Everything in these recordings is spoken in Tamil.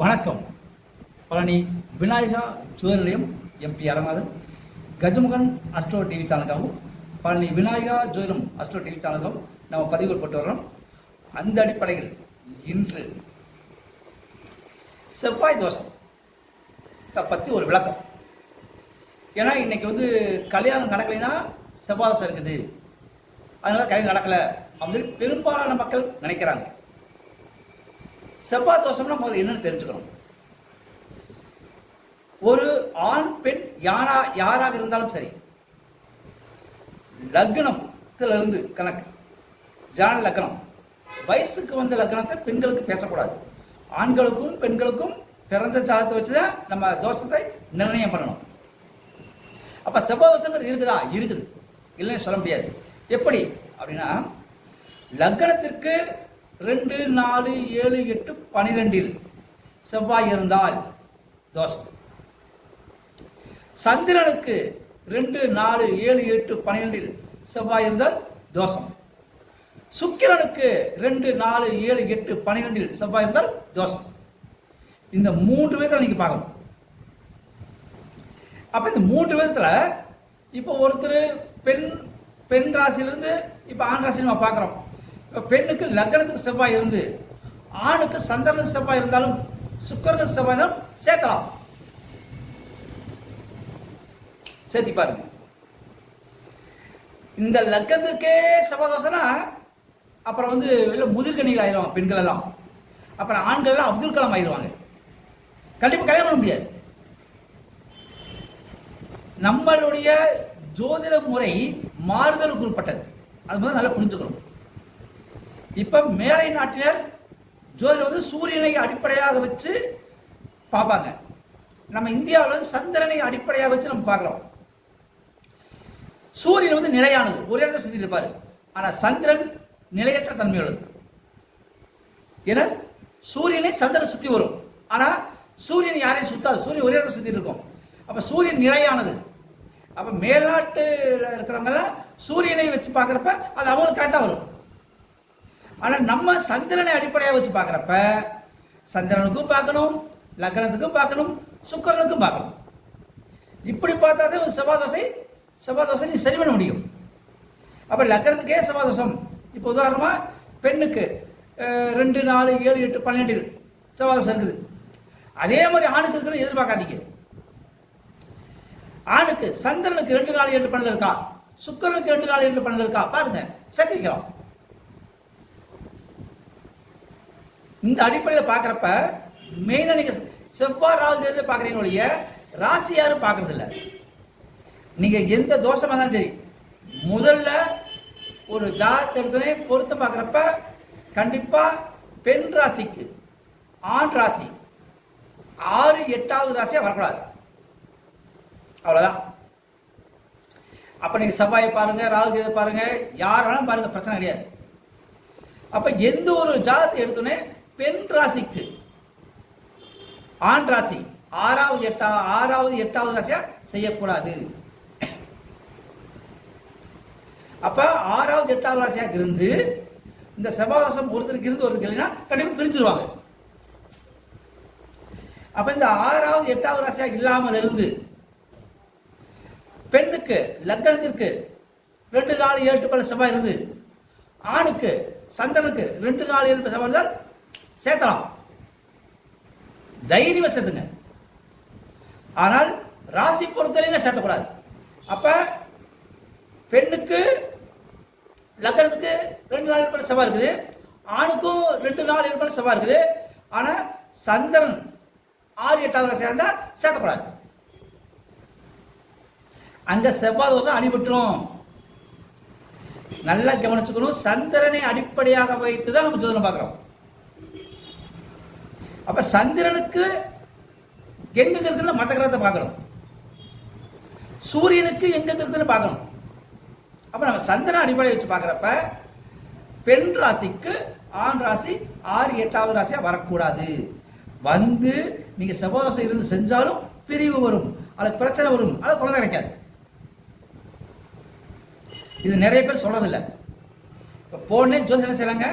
வணக்கம். பழனி விநாயகா சுதர் நிலையம் M P Aranathan Gajamugan Astro TV சேனலுக்காகவும் Palani Vinayaka ஜோதிடம் அஸ்ட்ரோ டிவி சேனலுக்காகவும் நம்ம பதிவு போட்டு வர்றோம். அந்த அடிப்படையில் இன்று செவ்வாய் தோஷம் பற்றி ஒரு விளக்கம். ஏன்னா இன்னைக்கு வந்து கல்யாணம் நடக்கலைன்னா செவ்வாய் தோஷம் இருக்குது. அதனால கல்யாணம் நடக்கலை அப்படின்னு பெரும்பாலான மக்கள் நினைக்கிறாங்க. செவ்வாய் தோஷம்னா முதல்ல என்னன்னு தெரிஞ்சுக்கணும். ஒரு ஆண் பெண் யாரா யாராக இருந்தாலும் சரி லக்னத்துல இருந்து கணக்கு ஜான லக்னம் வயசுக்கு வந்த லக்னத்தை பெண்களுக்கு பேசக்கூடாது. ஆண்களுக்கும் பெண்களுக்கும் பிறந்த ஜாதத்தை வச்சுதான் நம்ம தோஷத்தை நிர்ணயம் பண்ணணும். அப்ப செவ்வாய் தோஷங்கிறது இருக்குதா? இருக்குது. இல்லைன்னு சொல்ல முடியாது. எப்படி? அப்படின்னா லக்னத்திற்கு ரெண்டு நாலு ஏழு எட்டு பனிரெண்டில் செவ்வாய் இருந்தால் தோஷம். சந்திரனுக்கு ரெண்டு நாலு ஏழு எட்டு பனிரெண்டில் செவ்வாய் இருந்தால் தோஷம். சுக்கிரனுக்கு ரெண்டு நாலு ஏழு எட்டு பனிரெண்டில் செவ்வாய் இருந்தால் தோஷம். இந்த மூன்று விதத்தில் நீங்க பார்க்கணும். அப்ப இந்த மூன்று விதத்துல இப்போ ஒருத்தர் பெண் பெண் ராசியிலிருந்து இப்போ ஆண் ராசி நம்ம பார்க்குறோம். பெண்ணுக்கு லக்னத்துக்கு செவ்வாய் இருந்து ஆணுக்கு சந்திரனுக்கு செவ்வாய் இருந்தாலும் சுக்கிரனுக்கு செவ்வாய் இருந்தாலும் சேர்க்கலாம். சேர்த்தி பாருங்க. இந்த லக்கத்துக்கே சபதோசனா அப்புறம் வந்து வெளில முதிர்கணிகள் ஆயிடுவாங்க பெண்கள் எல்லாம் அப்புறம் ஆண்கள் எல்லாம் அப்துல் கலாம் ஆயிடுவாங்க கண்டிப்பாக கல்யாணம் பண்ண முடியாது. நம்மளுடைய ஜோதிட முறை மாறுதலுக்கு உட்பட்டது. அது மாதிரி நல்லா புரிஞ்சுக்கணும். இப்ப மேலை நாட்டினர் ஜோதிடம் வந்து சூரியனை அடிப்படையாக வச்சு பார்ப்பாங்க. நம்ம இந்தியாவில் வந்து சந்திரனை அடிப்படையாக வச்சு நம்ம பார்க்கிறோம். சூரியன் வந்து நிலையானது. ஒரு இடத்துல சுத்திட்டு இருப்பாரு. ஆனா சந்திரன் நிலையற்ற தன்மையுள்ளது. ஏன்னா சூரியனை சந்திரன் சுத்தி வரும். ஆனா சூரியன் யாரையும் சுத்தாது. சூரியன் ஒரே இடத்துல சுத்திட்டு இருக்கும். அப்ப சூரியன் நிலையானது. அப்ப மேல்நாட்டில் இருக்கிறவங்க சூரியனை வச்சு பார்க்குறப்ப அது அவங்களுக்கு கரெக்டா வரும். ஆனால் நம்ம சந்திரனை அடிப்படையாக வச்சு பார்க்குறப்ப சந்திரனுக்கும் பார்க்கணும் லக்னத்துக்கும் பார்க்கணும் சுக்கரனுக்கும் பார்க்கணும். இப்படி பார்த்தா தான் செவ்வாதோசை செவ்வாதோசை நீ சரி பண்ண முடியும். அப்போ லக்னத்துக்கே செவ்வாதோஷம் இப்போ உதாரணமாக பெண்ணுக்கு ரெண்டு நாலு ஏழு எட்டு பன்னெண்டில் செவ்வாதோஷம் இருக்குது. அதே மாதிரி ஆணுக்கு இருக்குன்னு எதிர்பார்க்காதீங்க. ஆணுக்கு சந்திரனுக்கு ரெண்டு நாலு ஏழு பன்னெண்டு இருக்கா? சுக்கரனுக்கு ரெண்டு நாலு ஏழு பன்னெண்டு இருக்கா? பாருங்க சேர்த்திக்கலாம் இந்த அடிப்படையில் பார்க்குறப்ப மெயினாக நீங்கள் செவ்வாய் ராகு தேர்தலை பார்க்குறீங்க ஒழிய ராசி யாரும் பார்க்கறது இல்லை நீங்கள் எந்த தோஷமாக இருந்தாலும் சரி முதல்ல ஒரு ஜாதகத்தினை பொறுத்து பார்க்குறப்ப கண்டிப்பாக பெண் ராசிக்கு ஆண் ராசி ஆறு எட்டாவது ராசியாக வரக்கூடாது. அவ்வளோதான் அப்போ நீங்கள் செவ்வாயை பாருங்க ராகு கேது பாருங்க யார் வேணாலும் பாருங்க பிரச்சனை கிடையாது. அப்போ எந்த ஒரு ஜாதத்தை எடுத்தோன்னே பெண் ராசிக்கு. ஆண் ராசி ஆறாவது எட்டா ஆறாவது எட்டாவது ராசியா? செய்யக்கூடாது. அப்ப ஆறாவது எட்டாவது ராசியாக இருந்து இந்த செவ்வாதோஷம் ஒருத்தருக்கு இருந்து ஒருத்தருக்கு இல்லைன்னா கண்டிப்பா பிரிஞ்சிருவாங்க. அப்ப இந்த ஆறாவது எட்டாவது ராசியாக இல்லாமல் இருந்து பெண்ணுக்கு லக்னத்திற்கு ரெண்டு நாலு ஏழு பல செவ்வாய் இருந்து ஆணுக்கு சந்திரனுக்கு ரெண்டு நாலு ஏழு செவ்வாய் இருந்தால் சேர்த்தலாம். தைரியம் சேர்த்துங்க. ஆனால் ராசி பொறுத்தவரையில சேர்த்தக்கூடாது. அப்ப பெண்ணுக்கு லக்னத்துக்கு ரெண்டு நாள் ஏற்பட செவ்வாய் இருக்குது. ஆணுக்கும் ரெண்டு நாள் ஏற்பட செவ்வாய் இருக்குது. ஆனா சந்திரன் ஆறு எட்டாவது சேர்ந்தா சேர்க்கக்கூடாது அங்க செவ்வாய் தோசம் அடிபட்டுரும். நல்லா கவனிச்சுக்கணும். சந்திரனை அடிப்படையாக வைத்து தான் நம்ம ஜோதிடம் பார்க்குறோம். அப்ப சந்திரனுக்கு எங்க இருக்குன்னு மத்த கிரகத்தை பார்க்கணும். சூரியனுக்கு எங்க இருக்குன்னு பார்க்கணும். அப்ப நம்ம சந்திரன் அடிப்படை வச்சு பார்க்குறப்ப பெண் ராசிக்கு ஆண் ராசி ஆறு எட்டாவது ராசியா வரக்கூடாது. வந்து நீங்க செவ்வாதோஷம் இருந்து செஞ்சாலும் பிரிவு வரும். அது பிரச்சனை வரும். அது குழந்தை கிடைக்காது. இது நிறைய பேர் சொல்றதில்லை. இப்போ போனே ஜோசி என்ன செய்றாங்க?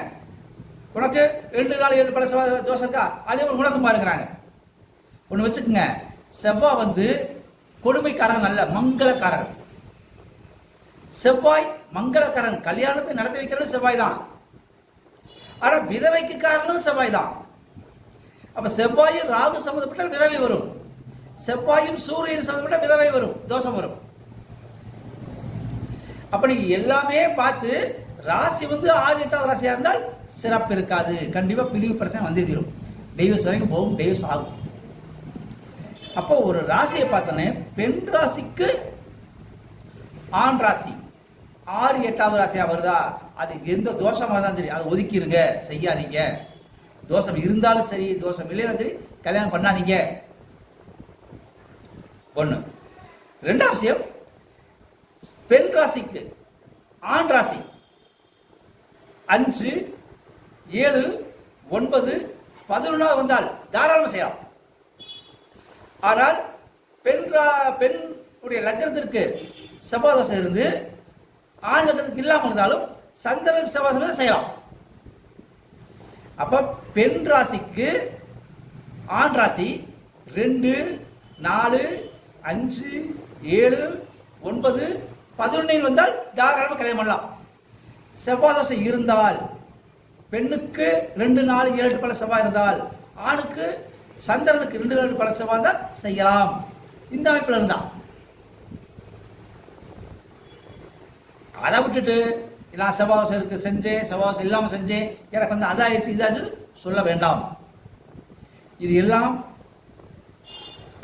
உனக்கு ரெண்டு நாள் ஏழு பல செவ்வாய் தோசை இருக்கா? அதே மாதிரி உனக்கும் பாருங்கிறாங்க. ஒன்று வச்சுக்கோங்க. செவ்வாய் வந்து கொடுமைக்காரன் அல்ல மங்களக்காரன் செவ்வாய் மங்களக்காரன். கல்யாணத்தை நடத்தி வைக்கிறது செவ்வாய் தான். ஆனால் விதவைக்கு காரணம் செவ்வாய் தான். அப்போ செவ்வாயும் ராகு சம்மந்தப்பட்ட விதவை வரும். செவ்வாயும் சூரியன் சம்மந்தப்பட்ட விதவை வரும். தோஷம் வரும். அப்ப எல்லாமே பார்த்து ராசி வந்து ஆறு எட்டாவது ராசியாக இருந்தால் சிறப்பு இருக்காது. கண்டிப்பா பிரிவு பிரச்சனை வந்தே தீரும். டெய்வஸ் வரைக்கும் போகும் டெய்வஸ் ஆகும். அப்போ ஒரு ராசியை பார்த்தோன்னே பெண் ராசிக்கு ஆண் ராசி ஆறு எட்டாவது ராசியாக வருதா? அது எந்த தோஷமா இருந்தாலும் சரி அதை ஒதுக்கிடுங்க செய்யாதீங்க. தோஷம் இருந்தாலும் சரி தோஷம் இல்லைனாலும் சரி கல்யாணம் பண்ணாதீங்க. ஒண்ணு. ரெண்டாம் விஷயம் பெண் ராசிக்கு ஆண் ராசி அஞ்சு ஏழு ஒன்பது பதினொன்றாவது வந்தால் தாராளமாக செய்யலாம். ஆனால் பெண் ரா- லக்னத்திற்கு செவ்வாதோஷம் இருந்து ஆண் லக்னத்துக்கு இல்லாமல் இருந்தாலும் சந்திரன் செவ்வாதோஷம் செய்யலாம். அப்போ பெண் ராசிக்கு ஆண் ராசி ரெண்டு நாலு அஞ்சு ஏழு ஒன்பது பதினொன்னில் வந்தால் தாராளமாக கல்யாணம் பண்ணலாம். செவ்வாதோஷம் இருந்தால் பெண்ணுக்கு ரெண்டு நாலு ஏழு பல செவ்வாய் இருந்தால் ஆணுக்கு சந்திரனுக்கு ரெண்டு ஏழு பல செவ்வாய் இருந்தால் செய்யலாம். இந்த அமைப்பில் இருந்தா. அதை விட்டுட்டு நான் செவ்வாசம் இருக்கு செஞ்சேன் செவ்வாசம் இல்லாம செஞ்சேன் எனக்கு வந்து அதாயிடுச்சு இதாச்சு சொல்ல வேண்டாம். இது எல்லாம்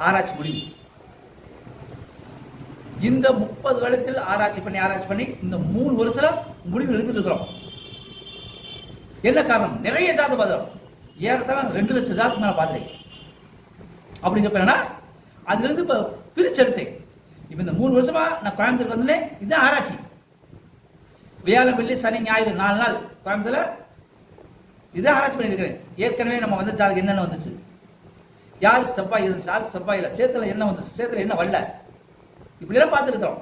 ஆராய்ச்சி முடி இந்த முப்பது வருடத்தில் ஆராய்ச்சி பண்ணி ஆராய்ச்சி பண்ணி இந்த மூணு வருஷத்தில் முடிவு எடுத்துட்டு இருக்கிறோம். என்ன காரணம்? நிறைய ஜாதி பாத்திரம் ஏறத்தாழ ரெண்டு லட்சம் ஜாதத்துக்கு மேலே பாதிரை அப்படிங்கிறப்ப என்னன்னா அதுலேருந்து இப்போ இப்ப பிரிச்செடுத்தேன் இப்போ இந்த மூணு வருஷமா நான் கோயம்புத்தூர் வந்தேன் இதுதான் ஆராய்ச்சி. வியாழன் வெள்ளி சனி ஞாயிறு நாலு நாள் கோயம்புத்தூர்ல இதான் ஆராய்ச்சி பண்ணியிருக்கிறேன் ஏற்கனவே நம்ம வந்த ஜாதகம் என்னென்ன வந்துச்சு? யாருக்கு செவ்வாய் இருந்துச்சு? யாருக்கு செவ்வாய் இல்லை. சேத்துல என்ன வந்துச்சு? சேத்துல என்ன வரல? இப்படிலாம் பார்த்துருக்குறோம்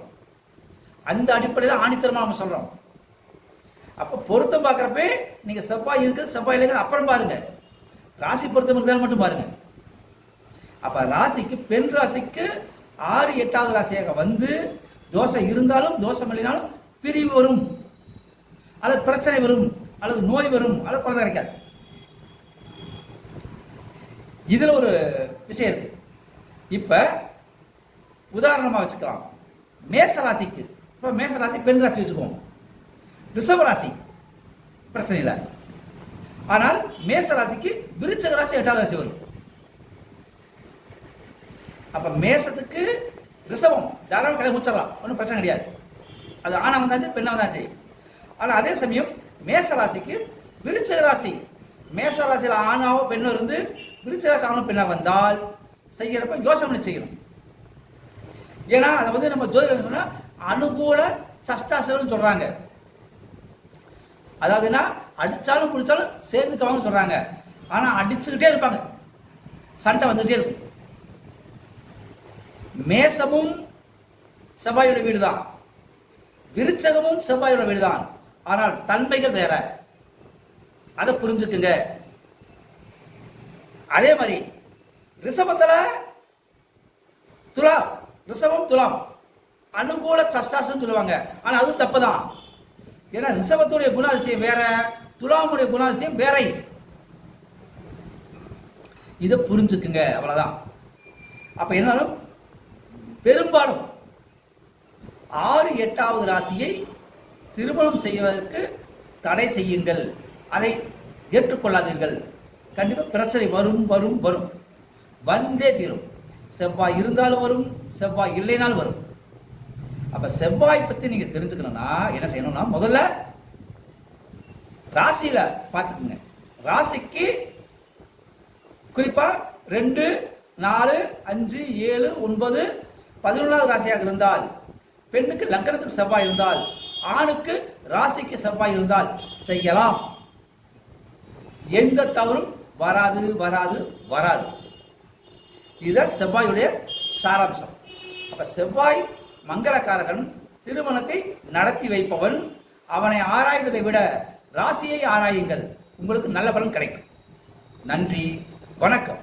அந்த அடிப்படையில் ஆணித்தரமாக நம்ம சொல்கிறோம் அப்ப பொருத்தம் பார்க்குறப்ப நீங்க செவ்வாய் இருக்குது செவ்வாய் இல்லைங்க அப்புறம் பாருங்க. ராசி பொருத்தம் இருந்தாலும் மட்டும் பாருங்க. அப்ப ராசிக்கு பெண் ராசிக்கு ஆறு எட்டாவது ராசியாக வந்து தோஷம் இருந்தாலும் தோஷம் இல்லைனாலும் பிரிவு வரும். அல்லது பிரச்சனை வரும் அல்லது நோய் வரும் அல்லது குழந்தை கிடைக்காது. இதுல ஒரு விஷயம் இருக்கு. இப்ப உதாரணமா வச்சுக்கலாம். மேச ராசிக்கு இப்ப மேச ராசி பெண் ராசி வச்சுக்குவோம். ரிஷப ராசி பிரச்சனை இல்லை. ஆனால் மேச ராசிக்கு விருச்சக ராசி எட்டாவது ராசி வரும். அப்ப மேசத்துக்கு ரிஷபம். தாராளம் கிளம்பி முடிச்சிடலாம். ஒன்றும் பிரச்சனை கிடையாது. அது ஆணா வந்தாச்சு பெண்ணா வந்தாச்சு ஆனால் அதே சமயம் மேச ராசிக்கு விருச்சக ராசி. மேச ராசியில் ஆணாவோ பெண்ணோ இருந்து விருச்சக ராசி ஆணும் பெண்ணாக வந்தால் செய்கிறப்ப யோசனை பண்ணி செய்யணும். ஏன்னா அதை வந்து நம்ம ஜோதிடம் சொன்னால் அனுகூல சஷ்டாசனம் சொல்றாங்க. அதாவதுன்னா அடிச்சாலும் பிடிச்சாலும் சேர்ந்துக்கவாங்கன்னு சொல்றாங்க. ஆனா அடிச்சுக்கிட்டே இருப்பாங்க. சண்டை வந்துகிட்டே இருக்கும். மேசமும் செவ்வாயோட வீடுதான். விருச்சகமும் செவ்வாயோட வீடு தான் ஆனால் தன்மைகள் வேற. அதை புரிஞ்சுக்குங்க. அதே மாதிரி ரிஷபத்தில் துலாம் ரிஷபம் துலாம். அனுகூல சஷ்டாசனம் சொல்லுவாங்க. ஆனால் அது தப்பு தான் ஏன்னா ரிஷபத்துடைய குணாதிசயம் வேற துலாமுடைய குணாதிசயம் வேற. இதை புரிஞ்சுக்குங்க அவ்வளவுதான். அப்ப என்னாலும் பெரும்பாலும் ஆறு எட்டாவது ராசியை திருமணம் செய்வதற்கு தடை செய்யுங்கள். அதை ஏற்றுக்கொள்ளாதீர்கள். கண்டிப்பாக பிரச்சனை வரும் வரும் வரும். வந்தே தீரும். செவ்வாய் இருந்தாலும் வரும் செவ்வாய் இல்லைனாலும் வரும். அப்ப செவ்வாய் பத்தி நீங்க தெரிஞ்சுக்கணும்னா என்ன செய்யணும்னா முதல்ல ராசியில பார்த்துக்குங்க. ராசிக்கு குறிப்பா ரெண்டு நாலு அஞ்சு ஏழு ஒன்பது பதினொன்றாவது ராசியாக இருந்தால் பெண்ணுக்கு லக்கணத்துக்கு செவ்வாய் இருந்தால் ஆணுக்கு ராசிக்கு செவ்வாய் இருந்தால் செய்யலாம். எந்த தவறும் வராது வராது வராது. இதுதான் செவ்வாயுடைய சாராம்சம். அப்ப செவ்வாய் மங்களக்காரகன் திருமணத்தை நடத்தி வைப்பவன். அவனை ஆராய்வதை விட ராசியை ஆராயுங்கள். உங்களுக்கு நல்ல பலன் கிடைக்கும். நன்றி. வணக்கம்.